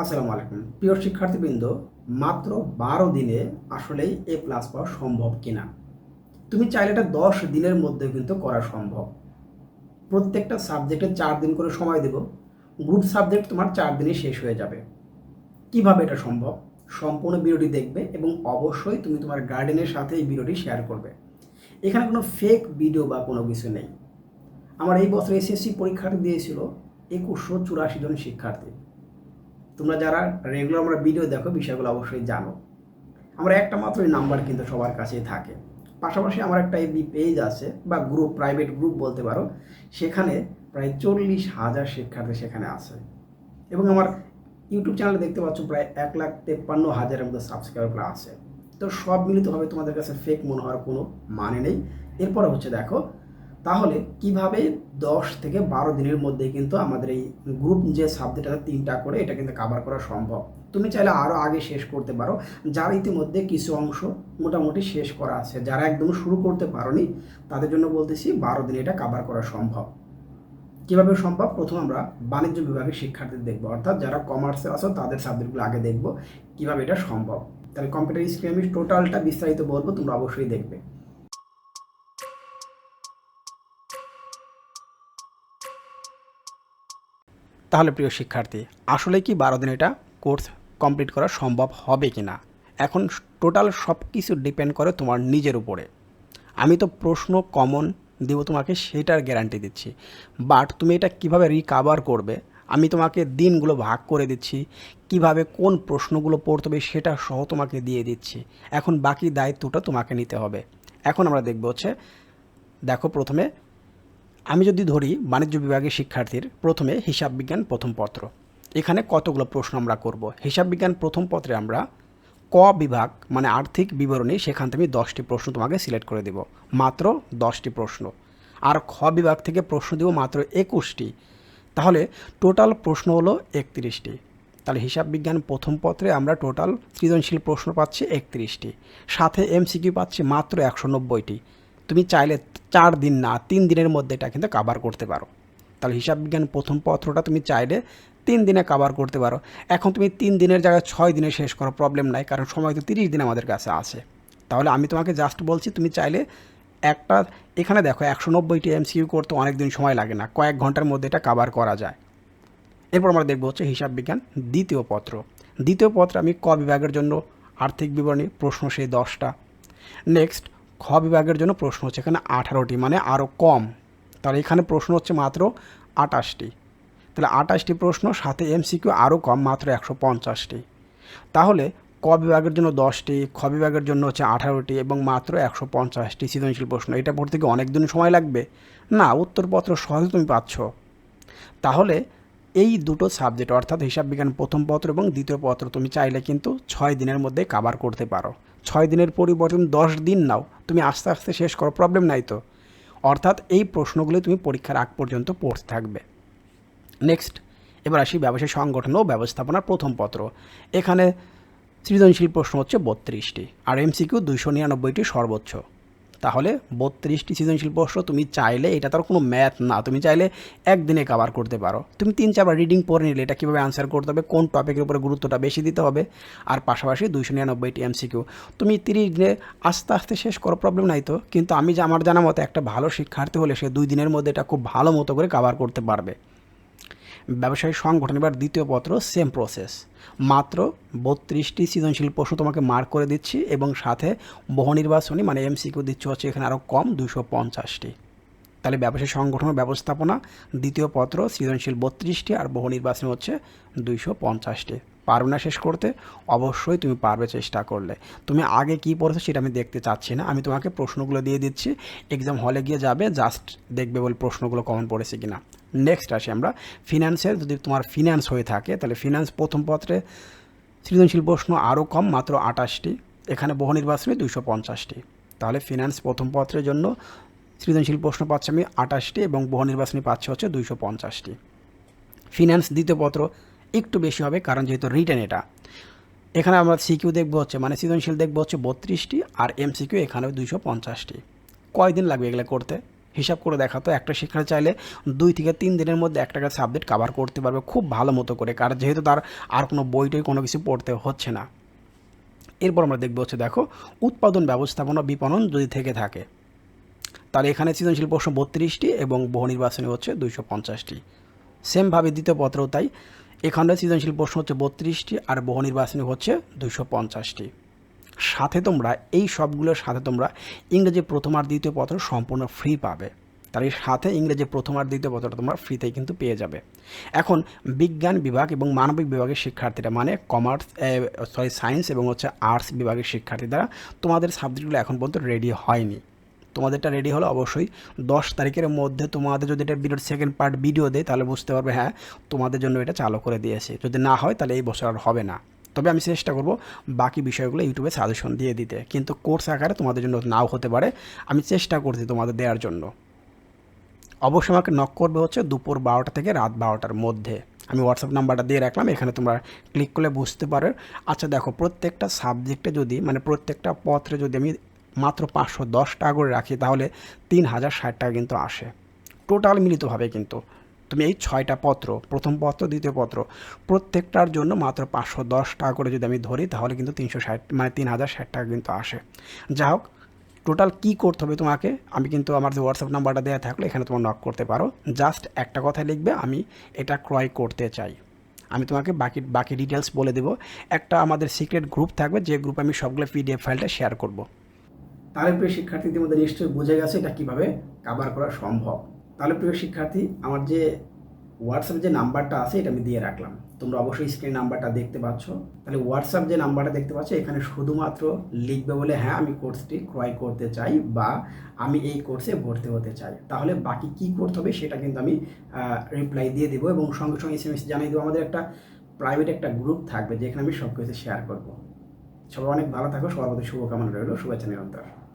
আসসালামু আলাইকুম। প্রিয় শিক্ষার্থীবৃন্দ, মাত্র বারো দিনে আসলেই এ প্লাস পাওয়া সম্ভব কিনা? তুমি চাইলে এটা দশ দিনের মধ্যে কিন্তু করা সম্ভব। প্রত্যেকটা সাবজেক্টে চার দিন করে সময় দেব। গ্রুপ সাবজেক্ট তোমার চার দিনে শেষ হয়ে যাবে। কীভাবে এটা সম্ভব? সম্পূর্ণ ভিডিওটি দেখবে এবং অবশ্যই তুমি তোমার গার্ডেনের সাথে এই ভিডিওটি শেয়ার করবে। এখানে কোনো ফেক ভিডিও বা কোনো কিছু নেই। আমার এই বছর এসএসসি পরীক্ষাটি দিয়েছিল একুশশো চুরাশি জন শিক্ষার্থী। তোমরা যারা রেগুলার আমরা ভিডিও দেখো, বিষয়গুলো অবশ্যই জানো। আমরা একটা মাত্রই নাম্বার কিন্তু সবার কাছেই থাকে। পাশাপাশি আমার একটা এবি পেজ আছে, বা গ্রুপ প্রাইভেট গ্রুপ বলতে পারো, সেখানে প্রায় চল্লিশ হাজার শিক্ষার্থী সেখানে আছে। এবং আমার ইউটিউব চ্যানেলে দেখতে পাচ্ছ প্রায় এক লাখ তেপ্পান্ন হাজারের মতো সাবস্ক্রাইবার আছে। তো সব মিলিতভাবে তোমাদের কাছে ফেক মনে হওয়ার কোনো মানে নেই। এরপরে হচ্ছে দেখো তাহলে কীভাবে দশ থেকে বারো দিনের মধ্যে কিন্তু আমাদের এই গ্রুপ যে সাবজেক্ট আছে তিনটা করে এটা কিন্তু কাভার করা সম্ভব। তুমি চাইলে আরও আগে শেষ করতে পারো, যার ইতিমধ্যে কিছু অংশ মোটামুটি শেষ করা আছে। যারা একদম শুরু করতে পারোনি, তাদের জন্য বলতেছি বারো দিনে এটা কাভার করা সম্ভব। কীভাবে সম্ভব? প্রথম আমরা বাণিজ্য বিভাগের শিক্ষার্থী দেখব। অর্থাৎ যারা কমার্সে আছো, তাদের সাবজেক্টগুলো আগে দেখব, কীভাবে এটা সম্ভব। তাহলে কম্পিউটার স্ক্রিনে আমি টোটালটা বিস্তারিত বলব, তোমরা অবশ্যই দেখবে। তাহলে প্রিয় শিক্ষার্থী, আসলে কি বারো দিন এটা কোর্স কমপ্লিট করা সম্ভব হবে কি না? এখন টোটাল সব কিছু ডিপেন্ড করে তোমার নিজের উপরে। আমি তো প্রশ্ন কমন দেব তোমাকে, সেটার গ্যারান্টি দিচ্ছি। বাট তুমি এটা কীভাবে রিকাভার করবে? আমি তোমাকে দিনগুলো ভাগ করে দিচ্ছি, কীভাবে কোন প্রশ্নগুলো পড়তে হবে সেটা সহ তোমাকে দিয়ে দিচ্ছি। এখন বাকি দায়িত্বটা তোমাকে নিতে হবে। এখন আমরা দেখব হচ্ছে, দেখো প্রথমে আমি যদি ধরি বাণিজ্য বিভাগের শিক্ষার্থীর প্রথমে হিসাব বিজ্ঞান প্রথম পত্র। এখানে কতগুলো প্রশ্ন আমরা করব? হিসাব বিজ্ঞান প্রথম পত্রে আমরা ক বিভাগ মানে আর্থিক বিবরণী, সেখান থেকে আমি দশটি প্রশ্ন তোমাকে সিলেক্ট করে দেব। মাত্র দশটি প্রশ্ন। আর খ বিভাগ থেকে প্রশ্ন দেব মাত্র একুশটি। তাহলে টোটাল প্রশ্ন হলো একত্রিশটি। তাহলে হিসাব বিজ্ঞান প্রথম পত্রে আমরা টোটাল সৃজনশীল প্রশ্ন পাচ্ছি একত্রিশটি। সাথে এমসিকিউ পাচ্ছি মাত্র একশো নব্বইটি। তুমি চাইলে চার দিন না, তিন দিনের মধ্যে এটা কিন্তু কাভার করতে পারো। তাহলে হিসাব বিজ্ঞান প্রথম পত্রটা তুমি চাইলে তিন দিনে কাভার করতে পারো। এখন তুমি তিন দিনের জায়গায় ছয় দিনে শেষ করো প্রবলেম নাই, কারণ সময় তো তিরিশ দিন আমাদের কাছে আছে। তাহলে আমি তোমাকে জাস্ট বলছি, তুমি চাইলে একটা, এখানে দেখো একশো নব্বইটি এমসিইউ করতে অনেক দিন সময় লাগে না, কয়েক ঘণ্টার মধ্যে এটা কাভার করা যায়। এরপর আমরা দেখব হচ্ছে হিসাব বিজ্ঞান দ্বিতীয় পত্র। দ্বিতীয় পত্রে আমি ক বিভাগের জন্য আর্থিক বিবরণী, প্রশ্ন সেই দশটা। নেক্সট খ বিভাগের জন্য প্রশ্ন হচ্ছে, এখানে আঠারোটি মানে আরও কম। তাহলে এখানে প্রশ্ন হচ্ছে মাত্র আটাশটি তাহলে আটাশটি প্রশ্ন, সাথে এমসিকিউ আরও কম, মাত্র একশো পঞ্চাশটি। তাহলে ক বিভাগের জন্য দশটি, খ বিভাগের জন্য হচ্ছে আঠারোটি এবং মাত্র একশো পঞ্চাশটি সৃজনশীল প্রশ্ন। এটা পড়তে কি অনেক দিন সময় লাগবে। না, উত্তরপত্র সহজে তুমি পাচ্ছ। তাহলে এই দুটো সাবজেক্ট, অর্থাৎ হিসাব বিজ্ঞান প্রথম পত্র এবং দ্বিতীয় পত্র, তুমি চাইলে কিন্তু ছয় দিনের মধ্যে কাভার করতে পারো। ছয় দিনের পরিবর্তে তুমি দশ দিন নাও। তুমি আস্তে আস্তে শেষ করো প্রবলেম নাই তো। অর্থাৎ এই প্রশ্নগুলি তুমি পরীক্ষার আগ পর্যন্ত পড়তে থাকবে। নেক্সট এবার আসি ব্যবসায় সংগঠন ও ব্যবস্থাপনার প্রথম পত্র। এখানে সৃজনশীল প্রশ্ন হচ্ছে বত্রিশটি, আর এমসিকিউ দুইশো নিরানব্বইটি সর্বোচ্চ। তাহলে বত্রিশটি সৃজনশীল প্রশ্ন তুমি চাইলে, এটা তার কোনো ম্যাথ না, তুমি চাইলে একদিনে কাভার করতে পারো। তুমি তিন চারবার রিডিং পড়ে নিলে এটা কীভাবে আনসার করতে হবে, কোন টপিকের উপরে গুরুত্বটা বেশি দিতে হবে, আর পাশাপাশি দুইশো নিরানব্বইটি এমসিকিউ তুমি তিরিশ দিনে আস্তে আস্তে শেষ করো প্রবলেম নাই তো, কিন্তু আমি যে, আমার জানা মতো একটা ভালো শিক্ষার্থী হলে সে দুই দিনের মধ্যে এটা খুব ভালো মতো করে কাভার করতে পারবে। ব্যবসায়ী সংগঠন, এবার দ্বিতীয় পত্র সেম প্রসেস মাত্র বত্রিশটি সৃজনশীল প্রশ্ন তোমাকে মার্ক করে দিচ্ছি এবং সাথে বহু নির্বাচনী মানে এমসিকিউ দিচ্ছি হচ্ছে এখানে আরও কম দুশো পঞ্চাশটি। তাহলে ব্যবসায়ী সংগঠন ব্যবস্থাপনা, দ্বিতীয় পত্র, সৃজনশীল বত্রিশটি আর বহু নির্বাচনী হচ্ছে দুইশো পঞ্চাশটি। পারবে না শেষ করতে, অবশ্যই তুমি পারবে চেষ্টা করলে। তুমি আগে কী পড়েছো সেটা আমি দেখতে চাচ্ছি না। আমি তোমাকে প্রশ্নগুলো দিয়ে দিচ্ছি এক্সাম হলে গিয়ে যাবে জাস্ট দেখবে বলে প্রশ্নগুলো কমন পড়েছে কিনা। নেক্সট আসি আমরা। ফিনান্সের যদি তোমার ফিনান্স হয়ে থাকে, তাহলে ফিনান্স প্রথম পত্রে সৃজনশীল প্রশ্ন আরও কম, মাত্র আটাশটি এখানে বহু নির্বাচনে দুইশো পঞ্চাশটি। তাহলে ফিনান্স প্রথম পত্রের জন্য সৃজনশীল প্রশ্ন পাচ্ছি আমি আটাশটি এবং বহু নির্বাচনী পাচ্ছে হচ্ছে দুইশো পঞ্চাশটি। ফিনান্স দ্বিতীয় পত্র একটু বেশি হবে, কারণ যেহেতু রিটেন এটা। এখানে আমরা সিকিউ দেখব হচ্ছে মানে সৃজনশীল দেখব হচ্ছে বত্রিশটি আর এমসিকিউ এখানে দুইশো পঞ্চাশটি। কয়দিন লাগবে এগুলো করতে? হিসাব করে দেখাতো একটা শিক্ষার্থী চাইলে দুই থেকে তিন দিনের মধ্যে একটা একটা সাবজেক্ট কাভার করতে পারবে খুব ভালো মতো করে। কারণ যেহেতু তার আর কোনো বইটই কোনো কিছু পড়তে হচ্ছে না। এরপর আমরা দেখব হচ্ছে দেখো, উৎপাদন ব্যবস্থাপনা বিপণন যদি থেকে থাকে, তাহলে এখানে সৃজনশীল প্রশ্ন বত্রিশটি এবং বহু নির্বাচনী হচ্ছে দুইশো পঞ্চাশটি। সেমভাবে দ্বিতীয় পত্রও তাই, এখানে সৃজনশীল প্রশ্ন হচ্ছে বত্রিশটি আর বহু নির্বাচনী হচ্ছে দুইশো পঞ্চাশটি। সাথে তোমরা, এই সবগুলোর সাথে তোমরা ইংরেজি প্রথম আর দ্বিতীয় পত্র সম্পূর্ণ ফ্রি পাবে। তার এই সাথে ইংরেজি প্রথম আর দ্বিতীয় পত্রটা তোমরা ফ্রিতেই কিন্তু পেয়ে যাবে। এখন বিজ্ঞান বিভাগ এবং মানবিক বিভাগের শিক্ষার্থীরা মানে কমার্স সরি সায়েন্স এবং হচ্ছে আর্টস বিভাগের শিক্ষার্থীরা তোমাদের সাবজেক্টগুলো এখন পর্যন্ত রেডি হয়নি। তোমাদেরটা রেডি হলো অবশ্যই দশ তারিখের মধ্যে তোমাদের যদি এটা ভিডিওর সেকেন্ড পার্ট ভিডিও দেয়, তাহলে বুঝতে পারবে হ্যাঁ তোমাদের জন্য এটা চালু করে দিয়েছে। যদি না হয়, তাহলে এই বছর আর হবে না। তবে আমি চেষ্টা করব বাকি বিষয়গুলো ইউটিউবে সাজেশন দিয়ে দিতে। কিন্তু কোর্স আকারে তোমাদের জন্য নাও হতে পারে। আমি চেষ্টা করছি তোমাদের দেওয়ার জন্য। অবশ্যই আমাকে নক করবে হচ্ছে দুপুর বারোটা থেকে রাত বারোটার মধ্যে। আমি হোয়াটসঅ্যাপ নাম্বারটা দিয়ে রাখলাম, এখানে তোমরা ক্লিক করলে বুঝতে পারো। আচ্ছা দেখো, প্রত্যেকটা সাবজেক্টে যদি মানে প্রত্যেকটা পত্রে যদি আমি মাত্র পাঁচশো দশ টাকা করে রাখি, তাহলে তিন হাজার ষাট টাকা কিন্তু আসে। টোটাল মিলিতভাবে কিন্তু। তুমি এই ছয়টা পত্র, প্রথম পত্র, দ্বিতীয় পত্র, প্রত্যেকটার জন্য মাত্র পাঁচশো দশ টাকা করে যদি আমি ধরি, তাহলে কিন্তু তিনশো ষাট মানে তিন হাজার ষাট টাকা কিন্তু আসে। যা হোক টোটাল কী করতে হবে তোমাকে? আমি কিন্তু আমার যে হোয়াটসঅ্যাপ নাম্বারটা দেওয়া থাকলে, এখানে তোমার নক করতে পারো। জাস্ট একটা কথা লিখবে, আমি এটা ক্রয় করতে চাই। আমি তোমাকে বাকি বাকি ডিটেলস বলে দেবো। একটা আমাদের সিক্রেট গ্রুপ থাকবে, যে গ্রুপে আমি সবগুলো পিডিএফ ফাইলটা শেয়ার করব। তাহলে প্রিয় শিক্ষার্থীদের মধ্যে নিশ্চয়ই বুঝে গেছে এটা কীভাবে কাভার করা সম্ভব। তাহলে প্রিয় শিক্ষার্থী, আমার যে হোয়াটসঅ্যাপ যে নাম্বারটা আছে, এটা আমি দিয়ে রাখলাম। তোমরা অবশ্যই স্ক্রিন নাম্বারটা দেখতে পাচ্ছ। তাহলে হোয়াটসঅ্যাপ যে নাম্বারটা দেখতে পাচ্ছ, এখানে শুধুমাত্র লিখবে বলে হ্যাঁ আমি কোর্সটি ক্রয় করতে চাই বা আমি এই কোর্সে ভর্তি হতে চাই। তাহলে বাকি কি করতে হবে, সেটা কিন্তু আমি রিপ্লাই দিয়ে দেবো এবং সঙ্গে সঙ্গে এস এম এস জানিয়ে দেবো। আমাদের একটা প্রাইভেট একটা গ্রুপ থাকবে, যেখানে আমি সব কিছু শেয়ার করব। সবাই অনেক ভালো থাকো, সবার মধ্যে শুভকামনা রইল। শুভেচ্ছা, নিরন্তর।